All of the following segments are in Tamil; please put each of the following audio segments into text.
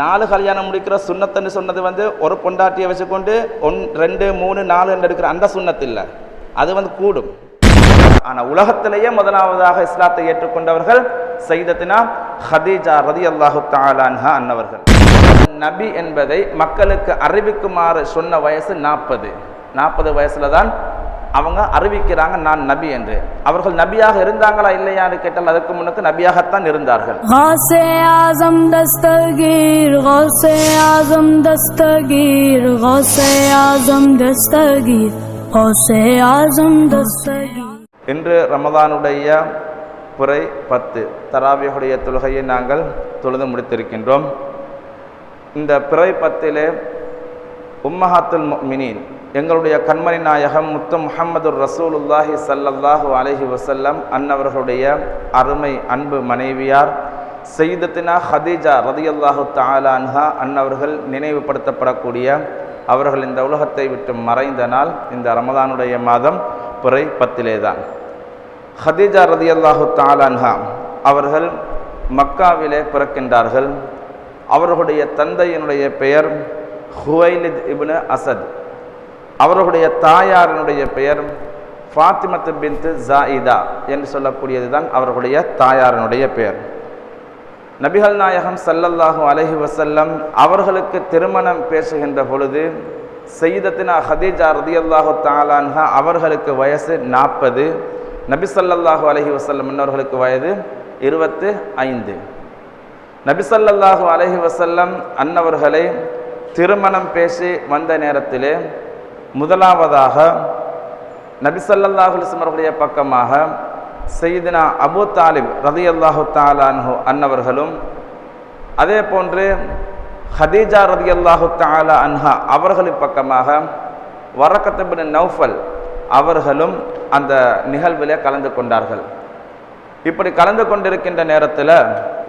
நாலு கல்யாணம் முடிக்கிற சுண்ணத்துன்னு சொன்னது வந்து ஒரு பொண்டாட்டியை வச்சுக்கொண்டு ஒன் ரெண்டு மூணு நாலு எடுக்கிற அந்த சுண்ணத்து இல்லை. அது வந்து கூடும். ஆனால் உலகத்திலேயே முதலாவதாக இஸ்லாத்தை ஏற்றுக்கொண்டவர்கள் சைதத்தினா ஹதீஜா ரதி அல்லாஹு தாலான்ஹா அன்னவர்கள். நபி என்பதை மக்களுக்கு அறிவிக்குமாறு சொன்ன வயசு நாற்பது நாற்பது வயசுல தான் அவங்க அறிவிக்கிறாங்க நான் நபி என்று. அவர்கள் நபியாக இருந்தாங்களா இல்லையான்னு கேட்டால் அதற்கு முன்னுக்கு நபியாகத்தான் இருந்தார்கள். இன்று ரமதானுடைய புரை பத்து தராவியுடைய தொழுகையை நாங்கள் தொழுது முடித்திருக்கின்றோம். இந்த பிறை பத்திலே உம்மஹாத்துல் மினின் எங்களுடைய கண்மணி நாயகம் முத்து முகமது ரசூலுல்லாஹி சல்லல்லாஹு அலஹி வசல்லம் அன்னவர்களுடைய அருமை அன்பு மனைவியார் செய்தத்தினா ஹதீஜா ரதியல்லாஹு தாலான்ஹா அன்ஹா அன்னவர்கள் நினைவுபடுத்தப்படக்கூடிய அவர்கள் இந்த உலகத்தை விட்டு மறைந்த நாள் இந்த ரமதானுடைய மாதம் பிறை பத்திலே தான் ஹதீஜா ரதியல்லாஹு தாலான்ஹா அவர்கள் மக்காவிலே பிறக்கின்றார்கள். அவர்களுடைய தந்தையினுடைய பெயர் ஹுவைலித் இப்னு அசத். அவர்களுடைய தாயாரினுடைய பெயர் ஃபாத்திமத்து பின்து ஜாயிதா என்று சொல்லக்கூடியது தான் அவர்களுடைய தாயாரினுடைய பெயர். நபிகள் நாயகம் சல்லல்லாஹு அலைஹி வசல்லம் அவர்களுக்கு திருமணம் பேசுகின்ற பொழுது செய்தத்தினா ஹதீஜா ரதியல்லாஹு தாலான்ஹா அவர்களுக்கு வயசு நாற்பது நபி சல்லல்லாஹு அலஹி வசல்லம் இன்னவர்களுக்கு வயது இருபத்து ஐந்து. நபிசல்லாஹு அலஹி வசல்லம் அன்னவர்களை திருமணம் பேசி வந்த நேரத்திலே முதலாவதாக நபி ஸல்லல்லாஹு அவர்களுடைய பக்கமாக செய்தினா அபூ தாலிப் ரதியல்லாஹு தாலான்ஹு அன்னவர்களும் அதே போன்று ஹதீஜா ரதி அல்லாஹு தாலா அன்ஹா அவர்களின் பக்கமாக வரக்கத்தபின் நௌஃபல் அவர்களும் அந்த நிகழ்விலே கலந்து கொண்டார்கள். இப்படி கலந்து கொண்டிருக்கின்ற நேரத்தில்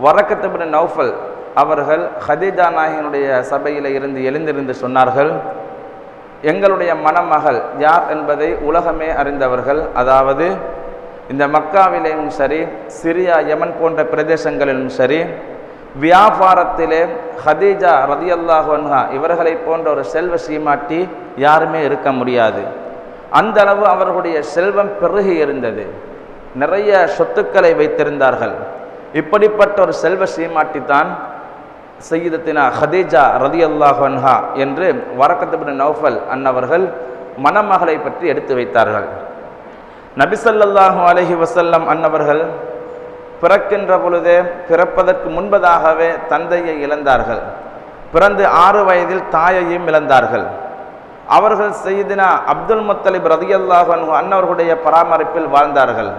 வரக்கத்தபின் நௌஃபல் அவர்கள் ஹதீஜா நாயகனுடைய சபையில் இருந்து எழுந்திருந்து சொன்னார்கள் எங்களுடைய மணமகள் யார் என்பதை உலகமே அறிந்தவர்கள் அதாவது இந்த மக்காவிலேயும் சரி சிரியா யமன் போன்ற பிரதேசங்களிலும் சரி வியாபாரத்திலே ஹதீஜா ரதியல்லாஹு இவர்களை போன்ற ஒரு செல்வ சீமாட்டி யாருமே இருக்க முடியாது. அந்த அளவு அவர்களுடைய செல்வம் பெருகி இருந்தது. நிறைய சொத்துக்களை வைத்திருந்தார்கள். இப்படிப்பட்ட ஒரு செல்வ சீமாட்டி தான் செய்தத்தினா ஹதீஜா ரதி அன்ஹா என்று வரக்கத்தபின் நௌஃபல் அன்னவர்கள் மணமகளை பற்றி எடுத்து வைத்தார்கள். நபிசல்லாஹு அலஹி வசல்லம் அன்னவர்கள் பிறக்கின்ற பொழுதே பிறப்பதற்கு முன்பதாகவே தந்தையை இழந்தார்கள். பிறந்து ஆறு வயதில் தாயையும் இழந்தார்கள். அவர்கள் செய்தினா அப்துல் முத்தலிப் ரதியல்லாஹு அன்ஹு அன்னவர்களுடைய பராமரிப்பில் வாழ்ந்தார்கள்.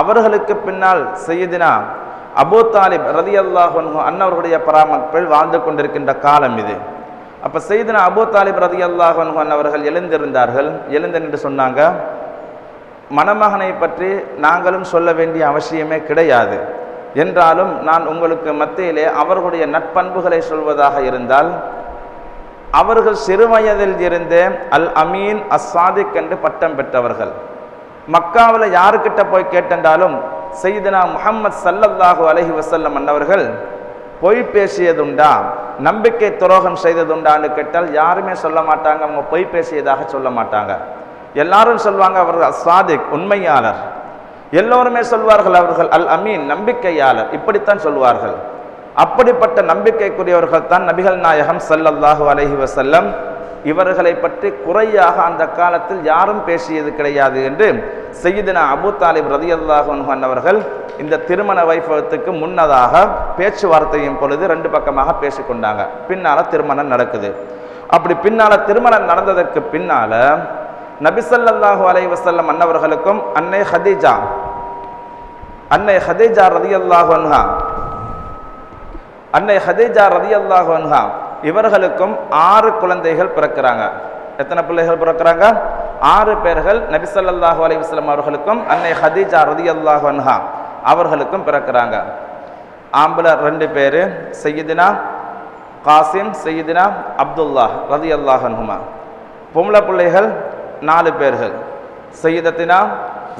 அவர்களுக்கு பின்னால் செய்தினா அபூ தாலிப் ரதியல்லாஹு அன்ஹு அன்னவர்களுடைய பராமரிப்பில் வாழ்ந்து கொண்டிருக்கின்ற காலம் இது. அப்போ செய்தின அபூ தாலிப் ரதியல்லாஹு அல்லாஹன் அன்னவர்கள் எழுந்திருந்தார்கள். எழுந்து நின்று சொன்னாங்க மணமகனை பற்றி நாங்களும் சொல்ல வேண்டிய அவசியமே கிடையாது. என்றாலும் நான் உங்களுக்கு மத்தியிலே அவர்களுடைய நட்பண்புகளை சொல்வதாக இருந்தால் அவர்கள் சிறுவயதில் இருந்தே அல் அமீன் அஸ்ஸாதிக் என்று பட்டம் பெற்றவர்கள். மக்காவில் யாருக்கிட்ட போய் கேட்டென்றாலும் செய்தனா முகம்மது சல்லல்லாஹு அலஹி வசல்லம் அன்னவர்கள் பொய் பேசியதுண்டா? நம்பிக்கை துரோகம் செய்ததுண்டான்னு கேட்டால் யாருமே சொல்ல மாட்டாங்க அவங்க பொய் பேசியதாக சொல்ல மாட்டாங்க. எல்லாரும் சொல்வாங்க அவர்கள் சாதிக் உண்மையாளர். எல்லோருமே சொல்வார்கள் அவர்கள் அல் அமீன் நம்பிக்கையாளர். இப்படித்தான் சொல்வார்கள். அப்படிப்பட்ட நம்பிக்கைக்குரியவர்கள் தான் நபிகள் நாயகம் சல்லல்லாஹு அலஹி வசல்லம் இவர்களை பற்றி குறையாக அந்த காலத்தில் யாரும் பேசியது கிடையாது என்று செய்தினா அபு தாலிப் ரதி அல்லாஹன் அவர்கள் இந்த திருமண வைபவத்துக்கு முன்னதாக பேச்சுவார்த்தையும் பொழுது ரெண்டு பக்கமாக பேசிக்கொண்டாங்க. பின்னால திருமணம் நடக்குது. அப்படி பின்னால் திருமணம் நடந்ததற்கு பின்னால நபிசல்லாஹு அலை வசல்லம் அன்னவர்களுக்கும் அன்னை ஹதீஜா அன்னை ஹதீஜா ரதி அல்லாஹன்ஹா அன்னை ஹதீஜா ரதி அல்லாஹன்ஹா இவர்களுக்கும் ஆறு குழந்தைகள் பிறக்கிறாங்க. எத்தனை பிள்ளைகள் பிறக்கிறாங்க? ஆறு பேர்கள் நபிசல்லாஹு அலை அவர்களுக்கும் அன்னை ஹதீஜா ரதி அல்லாஹன்ஹா அவர்களுக்கும் பிறக்கிறாங்க. ஆம்பளை ரெண்டு பேர் சையீதினா காசிம் சையீதினா அப்துல்லா ரதி அல்லாஹன்ஹுமா பொம்பளை பிள்ளைகள் நாலு பேர்கள். சையதத்தினா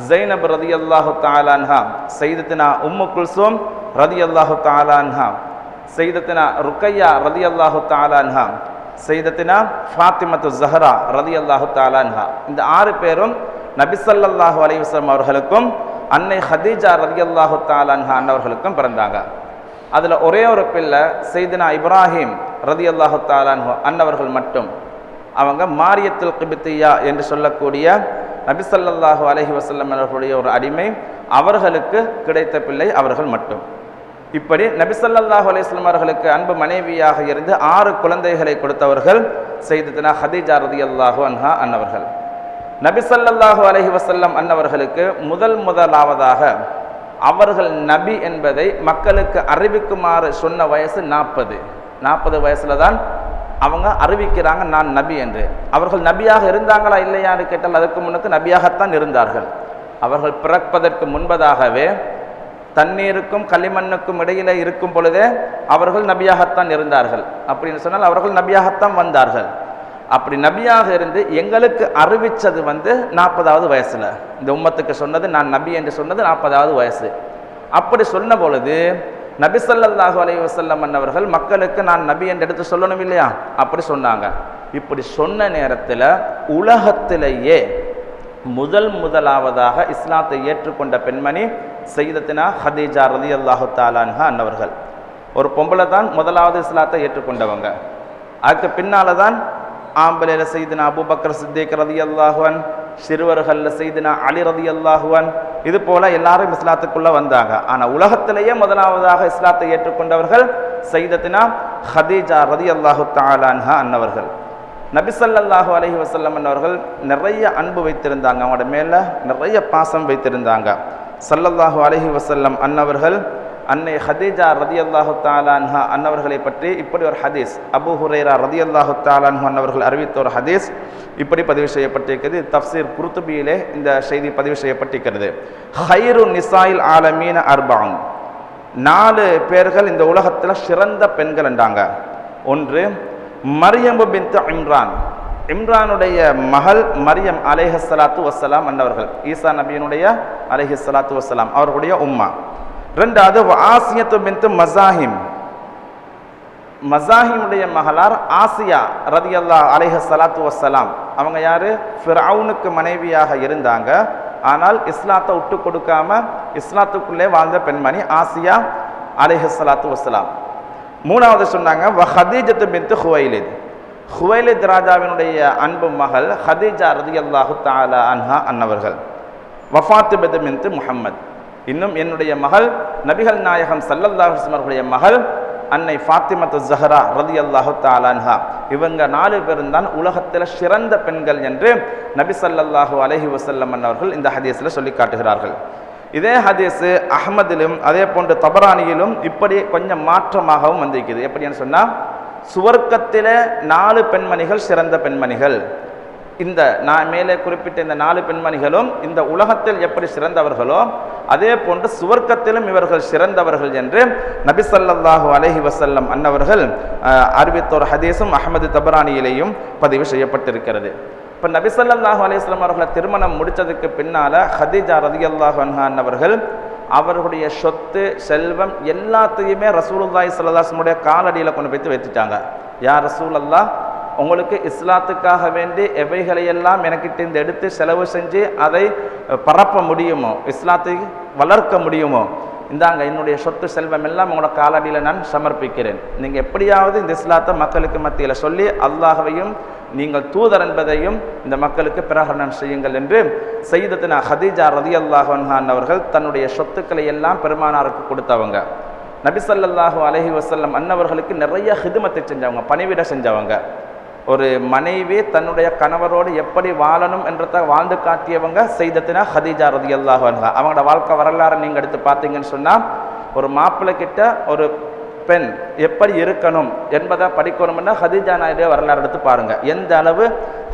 ஜெய்னப் ரதி அல்லாஹு தாலான்ஹா சையதத்தினா உம்மு குல்சோம் ரதி அல்லாஹு தாலான்ஹா செய்தத்தினா ருக்கையா ரதி அல்லாஹு தாலான்ஹா செய்தத்தினா ஃபாத்திமத்து ஜஹரா ரதி அல்லாஹு தாலான்ஹா இந்த ஆறு பேரும் நபிசல்லாஹு அலைவசம் அவர்களுக்கும் அன்னை ஹதீஜா ரதி அல்லாஹு தாலான்ஹா அன்னவர்களுக்கும் பிறந்தாங்க அதில் ஒரே ஒரு பிள்ளை செய்தினா இப்ராஹிம் ரதி அல்லாஹு தாலான்ஹு அன்னவர்கள் மட்டும் அவங்க மாரியத்துல் கிபித்தியா என்று சொல்லக்கூடிய நபிசல்லாஹு அலஹி வசல்லம் அவர்களுடைய ஒரு அடிமை அவர்களுக்கு கிடைத்த பிள்ளை அவர்கள் மட்டும் இப்படி நபிசல்லாஹு அலையம் அவர்களுக்கு அன்பு மனைவியாக இருந்து ஆறு குழந்தைகளை கொடுத்தவர்கள் செய்ததுனா ஹதீஜா ரதி அல்லாஹு அன்ஹா அன்னவர்கள். நபிசல்லாஹு அலஹி வசல்லம் அன்னவர்களுக்கு முதல் முதலாவதாக அவர்கள் நபி என்பதை மக்களுக்கு அறிவிக்குமாறு சொன்ன வயசு நாற்பது. நாற்பது வயசுல தான் அவங்க அறிவிக்கிறாங்க நான் நபி என்று. அவர்கள் நபியாக இருந்தாங்களா இல்லையான்னு கேட்டால் அதுக்கு முன்னுக்கு நபியாகத்தான் இருந்தார்கள். அவர்கள் பிறப்பதற்கு முன்பதாகவே தண்ணீருக்கும் களிமண்ணுக்கும் இடையில இருக்கும் பொழுதே அவர்கள் நபியாகத்தான் இருந்தார்கள். அப்படின்னு சொன்னால் அவர்கள் நபியாகத்தான் வந்தார்கள். அப்படி நபியாக இருந்து எங்களுக்கு அறிவித்தது வந்து நாற்பதாவது வயசில். இந்த உம்மத்துக்கு சொன்னது நான் நபி என்று சொன்னது நாற்பதாவது வயசு. அப்படி சொன்ன பொழுது நபி ஸல்லல்லாஹு அலைஹி வஸல்லம் அன்னவர்கள் மக்களுக்கு நான் நபி என்று எடுத்து சொல்லணும் இல்லையா? அப்படி சொன்னாங்க. இப்படி சொன்ன நேரத்தில் உலகத்திலேயே முதல் முதலாவதாக இஸ்லாத்தை ஏற்றுக்கொண்ட பெண்மணி செய்தத்தினா ஹதீஜா ரதி அல்லாஹு தாலான்ஹா அன்னவர்கள். ஒரு பொம்பளை தான் முதலாவது இஸ்லாத்தை ஏற்றுக்கொண்டவங்க. அதுக்கு பின்னால தான் ஆம்பளையில் செய்தினா அபுபக்கர் சித்திக் ரதி அல்லாஹுவன் சிறுவர்களில் செய்தினா அலி ரதி அல்லாஹுவன் இது போல எல்லாரும் இஸ்லாத்துக்குள்ள வந்தாங்க. ஆனால் உலகத்திலேயே முதலாவதாக இஸ்லாத்தை ஏற்றுக்கொண்டவர்கள் செய்தத்தினா ஹதீஜா ரதி அல்லாஹு தாலான்ஹா அன்னவர்கள். நபிசல்லாஹு அலஹி வசல்லம் அன்னவர்கள் நிறைய அன்பு வைத்திருந்தாங்க. அவங்களோட மேலே நிறைய பாசம் வைத்திருந்தாங்க. சல்லல்லாஹு அலஹி வசல்லம் அன்னவர்கள் அன்னை ஹதீஜா ரதி அல்லாஹு தாலான்ஹா அன்னவர்களை பற்றி இப்படி ஒரு ஹதீஸ் அபு ஹுரேரா ரதி அல்லாஹு தாலான்ஹு அன்னவர்கள் அறிவித்த ஒரு ஹதீஸ் இப்படி பதிவு செய்யப்பட்டிருக்கிறது. தப்சீர் குருத்துபியிலே இந்த செய்தி பதிவு செய்யப்பட்டிருக்கிறது. ஹைரு நிசாயில் ஆலமீன அர்பாங் நாலு பேர்கள் இந்த உலகத்தில் சிறந்த பெண்கள் என்றாங்க. ஒன்று மரியம்பு பின் இம்ரான். இம்ரானுடைய மகள் மரியம் அலேஹலாத்து வசலாம் அன்னவர்கள். ஈசா நபியினுடைய அலேஹலாத்து வசலாம் அவர்களுடைய உம்மா. ரெண்டாவது ஆசியத்து மின்த்து மசாஹிம். மசாஹிமுடைய மகளார் ஆசியா ரதியல்லா அலேஹ சலாத்து வசலாம் அவங்க யாரு? ஃபிரவுனுக்கு மனைவியாக இருந்தாங்க. ஆனால் இஸ்லாத்தை விட்டு கொடுக்காம இஸ்லாத்துக்குள்ளே வாழ்ந்த பெண்மணி ஆசியா அலைஹ சலாத்து வசலாம் மூணாவது சொன்னாங்க வஹதீஜத்து ஹதீஜத்து பின்த் ஹுவைலித். ஹுவைலித் ராஜாவினுடைய அன்பு மகள் ஹதீஜா ரதியல்லாஹு தாலா அன்ஹா அன்னவர்கள். வஃபாத்து பெதமின்து பின்த் முஹம்மத். இன்னும் என்னுடைய மகள் நபிகள் நாயகம் சல்லல்லாஹு அவர்களுடைய மகள் அன்னை ஃபாத்திமத்து ஜஹரா ரதி அல்லாஹு தாலான்ஹா இவங்க நாலு பேரும் தான் உலகத்தில் சிறந்த பெண்கள் என்று நபி ஸல்லல்லாஹு அலஹி வசல்லம் அவர்கள் இந்த ஹதீஸில் சொல்லி காட்டுகிறார்கள். இதே ஹதீஸு அஹ்மதிலும் அதே போன்று தபரானியிலும் இப்படி கொஞ்சம் மாற்றமாகவும் வந்திருக்குது. எப்படின்னு சொன்னால் சுவர்க்கத்தில் நாலு பெண்மணிகள் சிறந்த பெண்மணிகள். இந்த நான் மேலே குறிப்பிட்ட இந்த நாலு பெண்மணிகளும் இந்த உலகத்தில் எப்படி சிறந்தவர்களோ அதே போன்று சுவர்க்கத்திலும் இவர்கள் சிறந்தவர்கள் என்று நபி அலஹி வசல்லம் அன்னவர்கள் அறிவித்தோர் ஹதீஸும் அகமது தபரானியிலேயும் பதிவு செய்யப்பட்டிருக்கிறது. இப்போ நபி ஸல்லல்லாஹு அவர்களை திருமணம் முடித்ததுக்கு பின்னால ஹதீஜா ரதியல்லாஹு அன்ஹா அன்னவர்கள் அவர்களுடைய சொத்து செல்வம் எல்லாத்தையுமே ரசூலுல்லாஹி ஸல்லல்லாஹு காலடியில் கொண்டு போய்த்து வைத்துட்டாங்க. யார் ரசூல் அல்லா உங்களுக்கு இஸ்லாத்துக்காக வேண்டி எவைகளையெல்லாம் எனக்கிட்ட எடுத்து செலவு செஞ்சு அதை பரப்ப முடியுமோ இஸ்லாத்தை வளர்க்க முடியுமோ இந்தாங்க என்னுடைய சொத்து செல்வம் எல்லாம் உங்களோட காலடியில் நான் சமர்ப்பிக்கிறேன். நீங்கள் எப்படியாவது இந்த இஸ்லாத்தை மக்களுக்கு மத்தியில் சொல்லி அல்லாஹ்வையும் நீங்கள் தூதர் என்பதையும் இந்த மக்களுக்கு பிரகடனம் செய்யுங்கள் என்று செய்தத்தின ஹதீஜா ரதி அல்லாஹான் அவர்கள் தன்னுடைய சொத்துக்களை எல்லாம் பெருமானாருக்கு கொடுத்தவங்க. நபிசல்லாஹூ அலஹி வசல்லம் அன்னவர்களுக்கு நிறைய ஹிதுமத்தை செஞ்சவங்க பணிவிட செஞ்சவங்க. ஒரு மனைவி தன்னுடைய கணவரோடு எப்படி வாழணும் என்றத வாழ்ந்து காட்டியவங்க செய்தத்தினா ஹதீஜா ரதி அல்லாஹ் அவங்களோட வாழ்க்கை வரலாறு நீங்கள் எடுத்து பார்த்தீங்கன்னு சொன்னால் ஒரு மாப்பிள்ளை கிட்ட ஒரு பெண் எப்படி இருக்கணும் என்பதை படிக்கணும்னா ஹதீஜா நாயுடைய வரலாறு எடுத்து பாருங்கள் எந்த அளவு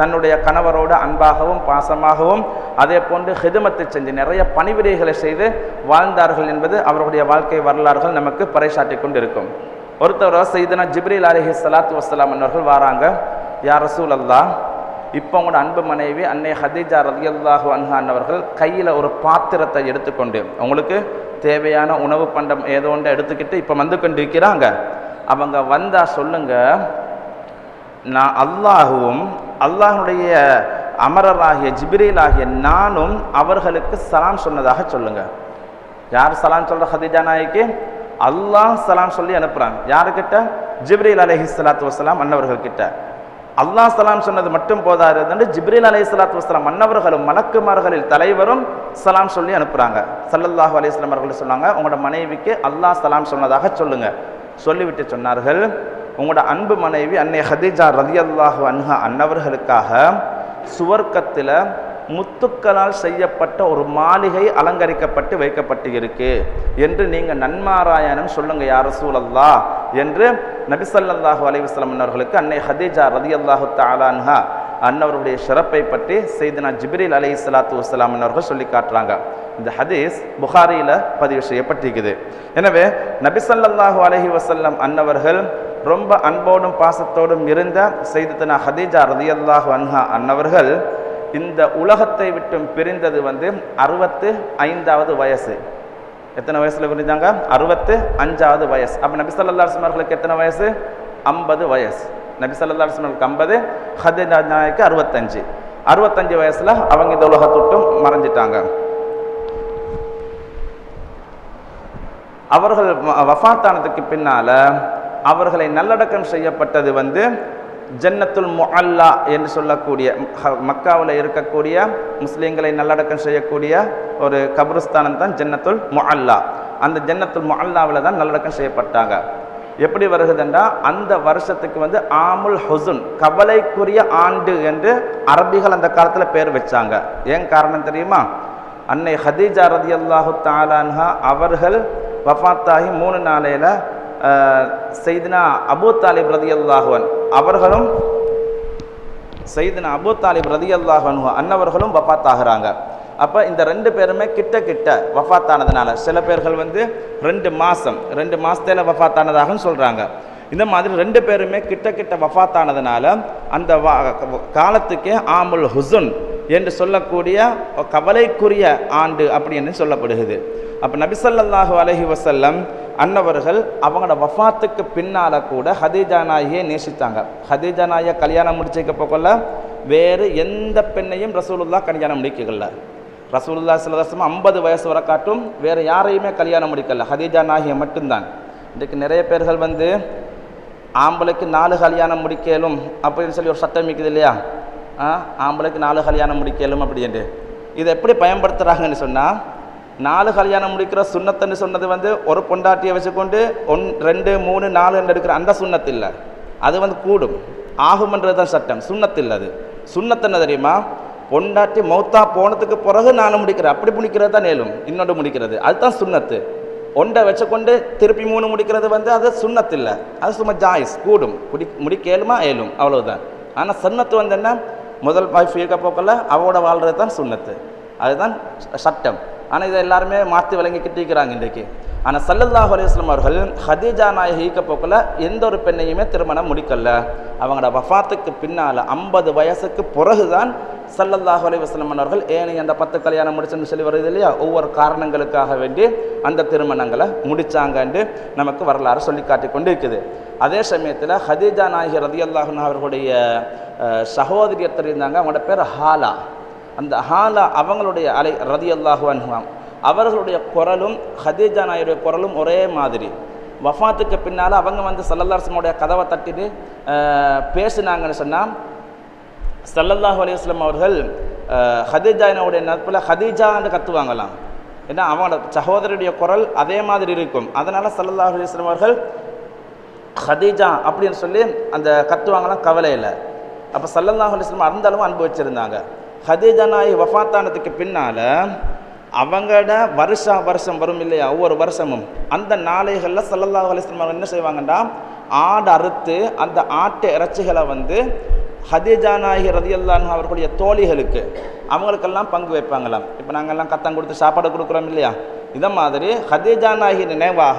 தன்னுடைய கணவரோடு அன்பாகவும் பாசமாகவும் அதே போன்று ஹிதுமத்தை செஞ்சு நிறைய பணிவிடைகளை செய்து வாழ்ந்தார்கள் என்பது அவர்களுடைய வாழ்க்கை வரலாறுகள் நமக்கு பறைசாட்டி கொண்டு இருக்கும் ஒருத்தர் செய்தனா ஜிப்ரீல் அலிஹி சலாத்து வசலாம் அவர்கள் வாராங்க. யார் ரசூல் அல்லாஹ் இப்போ உங்களோட அன்பு மனைவி அன்னை ஹதீஜா ரதியல்லாஹு அன்ஹான் அவர்கள் கையில் ஒரு பாத்திரத்தை எடுத்துக்கொண்டு உங்களுக்கு தேவையான உணவு பண்டம் ஏதோ ஒன்று எடுத்துக்கிட்டு இப்போ வந்து கொண்டு இருக்கிறாங்க அவங்க வந்தால் சொல்லுங்க நான் அல்லாஹுவும் அல்லாஹுடைய அமரராகிய ஜிப்ரீல் ஆகிய நானும் அவர்களுக்கு சலாம் சொன்னதாக சொல்லுங்க. யார் சலாம் சொல்கிற ஹதீஜா நாய்க்கு அல்லாஹ் சலாம் சொல்லி அனுப்புகிறாங்க யாருக்கிட்ட? ஜிப்ரீல் அலஹி சலாத்து வசலாம் அன்னவர்கள்கிட்ட அல்லா அல்லாஹ் சலாம் சொன்னது மட்டும் போதாது. ஜிப்ரீல் அலி ஸலாத்து வஸ்லாம் மன்னவர்களும் மலக்குமார்களில் தலைவரும் சலாம் சொல்லி அனுப்புகிறாங்க சல்லல்லாஹு அலிஸ்லாம் அவர்கள் சொன்னாங்க உங்களோட மனைவிக்கு அல்லாஹ் சலாம் சொன்னதாக சொல்லுங்க. சொல்லிவிட்டு சொன்னார்கள். உங்களோட அன்பு மனைவி அன்னை ஹதீஜா ரலியல்லாஹு அன்ஹா அன்னவர்களுக்காக சுவர்க்கத்தில் முத்துக்களால் செய்யப்பட்ட ஒரு மாளிகை அலங்கரிக்கப்பட்டு வைக்கப்பட்டு இருக்கு என்று நீங்கள் நன்மாராயணம் சொல்லுங்க யார் சூழல்லா என்று நபிசல்லாஹு அலைவசலம் அவர்களுக்கு அன்னை ஹதீஜா ரதியல்லாஹு தாலான்ஹா அன்னவருடைய சிறப்பை பற்றி செய்தினா ஜிப்ரீல் அலி இஸ்லாத்து வசலாம் அவர்கள் சொல்லி காட்டுறாங்க. இந்த ஹதீஸ் புகாரியில் பதிவு செய்யப்பட்டிருக்குது. எனவே நபிசல்லாஹு அலஹி வசல்லம் அன்னவர்கள் ரொம்ப அன்போடும் பாசத்தோடும் இருந்த செய்தனா ஹதீஜா ரதியல்லாஹு அன்ஹா அன்னவர்கள் இந்த உலகத்தை விட்டும் பிரிந்தது வந்து அறுபத்து ஐந்தாவது வயசு. எத்தனை வயசுல பிரிஞ்சாங்க? அறுபத்து அஞ்சாவது வயசு. அப்போ நபி சல்லா எத்தனை வயசு? ஐம்பது வயசு. நபி சல்லா ஐம்பது ஹதீஜா நாய்க்கு அறுபத்தஞ்சு. அறுபத்தஞ்சு வயசுல அவங்க இந்த உலகத்துட்டும் மறைஞ்சிட்டாங்க. அவர்கள் வஃத்தானதுக்கு பின்னால் பின்னால அவர்களை நல்லடக்கம் செய்யப்பட்டது வந்து ஜன்னத்துல் முஅல்லா என்று சொல்லக்கூடிய மக்காவில் இருக்கக்கூடிய முஸ்லீம்களை நல்லடக்கம் செய்யக்கூடிய ஒரு கபருஸ்தானம் தான் ஜன்னத்துல் முஅல்லா. அந்த ஜன்னத்துல் முஅல்லாவில் தான் நல்லடக்கம் செய்யப்பட்டாங்க. எப்படி வருகுதுண்டா? அந்த வருஷத்துக்கு வந்து ஆமுல் ஹொசுன் கவலைக்குரிய ஆண்டு என்று அரபிகள் அந்த காலத்தில் பேர் வச்சாங்க. ஏன் காரணம் தெரியுமா? அன்னை ஹதீஜா ரதியல்லாஹு தாலான்ஹா அவர்கள் வஃபாத்தாகி மூணு நாளையில் செய்தினா அபூ தாலிப் ரதியல்லாஹுவன் அவர்களும் செய்தினா அபூ தாலிப் ரதியல்லாஹுவன் அன்னவர்களும் வஃபாத்தாகிறாங்க அப்போ இந்த ரெண்டு பேருமே கிட்ட கிட்ட வஃபாத்தானதுனால சில பேர்கள் வந்து ரெண்டு மாதம் ரெண்டு மாதத்தில் வஃபாத்தானதாகவும் சொல்கிறாங்க இந்த மாதிரி ரெண்டு பேருமே கிட்ட கிட்ட வஃபாத்தானதுனால அந்த வா- காலத்துக்கே ஆமுல் ஹுசுன் என்று சொல்லக்கூடிய கவலைக்குரிய ஆண்டு அப்படின்னு சொல்லப்படுகிறது. அப்போ நபிசல்லாஹு அலஹி வசல்லம் அன்னவர்கள் அவங்களோட வஃபாத்துக்கு பின்னால் கூட ஹதீஜா நாயை நேசித்தாங்க. ஹதீஜா நாயை கல்யாணம் முடிச்சுக்க வேறு எந்த பெண்ணையும் ரசூலுல்லா கல்யாணம் முடிக்கல ரசூலுல்லா சிலதசம் ஐம்பது வயசு வரை காட்டும் வேறு யாரையுமே கல்யாணம் முடிக்கல ஹதீஜா நாகியை மட்டும்தான். இன்றைக்கு நிறைய பேர்கள் வந்து ஆம்பளைக்கு நாலு கல்யாணம் முடிக்கலும் அப்படின்னு சொல்லி ஒரு சட்டம் இருக்குது இல்லையா? ஆம்பளைக்கு நாலு கல்யாணம் முடிக்கலும் அப்படின்ட்டு இதை எப்படி பயன்படுத்துகிறாங்கன்னு சொன்னால் நாலு கல்யாணம் முடிக்கிற சுண்ணத்துன்னு சொன்னது வந்து ஒரு பொண்டாட்டியை வச்சுக்கொண்டு ஒன் ரெண்டு மூணு நாலு எடுக்கிற அந்த சுண்ணத்து இல்லை. அது வந்து கூடும். ஆகுமன்றது தான் சட்டம். சுண்ணத்து இல்லை அது. சுண்ணத்து என்ன தெரியுமா? பொண்டாட்டி மௌத்தா போனதுக்கு பிறகு நாலு முடிக்கிறேன் அப்படி முடிக்கிறது தான் நேலும் இன்னொன்று முடிக்கிறது. அதுதான் சுண்ணத்து. ஒன்றை வச்சுக்கொண்டு திருப்பி மூணு முடிக்கிறது வந்து அது சுண்ணத்து இல்லை. அது சும்மா ஜாயிஸ். கூடும். குடி முடிக்க ஏழுமா ஏழும் அவ்வளவுதான். ஆனால் சுண்ணத்து வந்து என்ன? முதல் வைஃப் இருக்க போக்கில் அவளோட வாழ்றது தான் சுண்ணத்து. அதுதான் சட்டம். ஆனால் இதை எல்லாருமே மாற்றி விளங்கிக்கிட்டு இருக்கிறாங்க இன்றைக்கு. ஆனால் சல்லல்லாஹ் அலையம் அவர்கள் ஹதீஜா நாயகி ஈக்க போக்கில் எந்த ஒரு பெண்ணையுமே திருமணம் முடிக்கல. அவங்களோட வஃபாத்துக்கு பின்னால் ஐம்பது வயசுக்கு பிறகுதான் சல்லல்லாஹு அலைஹி வஸல்லம் அவர்கள் ஏனைய அந்த பத்து கல்யாணம் முடிச்சுன்னு சொல்லி வருது இல்லையா? ஒவ்வொரு காரணங்களுக்காக வேண்டி அந்த திருமணங்களை முடித்தாங்கன்ட்டு நமக்கு வரலாறு சொல்லி காட்டி கொண்டு இருக்குது அதே சமயத்தில் ஹதீஜா நாயகி ரதியல்லாஹு அவர்களுடைய அஹ், சகோதரி ஒருத்தர் இருந்தாங்க. அவங்களோட பேர் ஹாலா. அந்த ஹாலா அவங்களுடைய அலை ரதி அல்லாஹுவான் அவர்களுடைய குரலும் ஹதீஜா நாயுடைய குரலும் ஒரே மாதிரி. வஃபாத்துக்கு பின்னால் அவங்க வந்து சல்லல்லாசனுடைய கதவை தட்டிட்டு பேசினாங்கன்னு சொன்னால் சல்லல்லாஹு அலையம் அவர்கள் அஹ், ஹதீஜாயினுடைய நட்பில் ஹதீஜான்னு கத்துவாங்களாம். ஏன்னா அவங்களோட சகோதரருடைய குரல் அதே மாதிரி இருக்கும். அதனால் சல்லல்லாஹு அலையம் அவர்கள் ஹதீஜா அப்படின்னு சொல்லி அந்த கத்துவாங்களாம் கவலை இல்லை அப்போ சல்லல்லாஹு அலிஸ்லாம் அந்த அளவு அனுபவிச்சிருந்தாங்க. ஹதீஜா நாய் வஃபாத்தானதுக்கு பின்னால் அவங்களோட வருஷா வருஷம் வரும் இல்லையா ஒவ்வொரு வருஷமும் அந்த நாளைகளில் சல்லல்லாஹு அலிஸ்லாம் அவங்க என்ன செய்வாங்கன்னா ஆடு அறுத்து அந்த ஆட்டு இறைச்சிகளை வந்து ஹதேஜா நாயகி ரதியல்லான் அவர்களுடைய தோழிகளுக்கு அவங்களுக்கெல்லாம் பங்கு வைப்பாங்களாம். இப்போ நாங்கள்லாம் கத்தம் கொடுத்து சாப்பாடு கொடுக்குறோம் இல்லையா? இதை மாதிரி ஹதேஜா நாயகி நினைவாக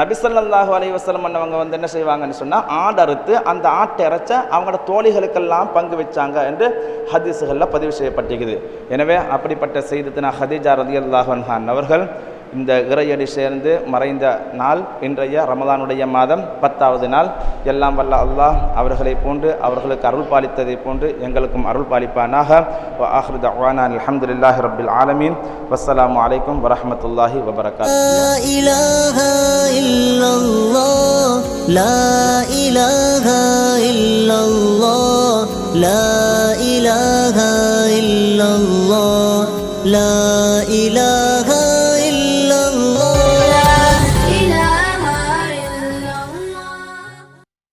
நபிசல்லாஹு அலி வசலம் பண்ணவங்க வந்து என்ன செய்வாங்கன்னு சொன்னால் ஆடு அறுத்து அந்த ஆட்டை இறைச்ச அவங்களோட தோழிகளுக்கெல்லாம் பங்கு வச்சாங்க என்று ஹதீஸுகளில் பதிவு செய்யப்பட்டிருக்குது. எனவே அப்படிப்பட்ட செய்தத்தினா ஹதீஜா ரதியல்லாஹன் அன்ஹான் அவர்கள் இந்த இறையடி சேர்ந்து மறைந்த நாள் இன்றைய ரமதானுடைய மாதம் பத்தாவது நாள் எல்லாம் வல்ல அல்லாஹ் அவர்களை போன்று அவர்களுக்கு அருள் பாலித்ததை போன்று எங்களுக்கும் அருள் பாலிப்பானாக ஆஹ்ரு தவானா அல்ஹம்துலில்லாஹி ரப்பில் ஆலமீன் வஸ்ஸலாமு அலைக்கும் வரஹ்மத்துல்லாஹி வபரகாத் لا إله إلا الله لا إله إلا الله لا إله إلا الله لا إله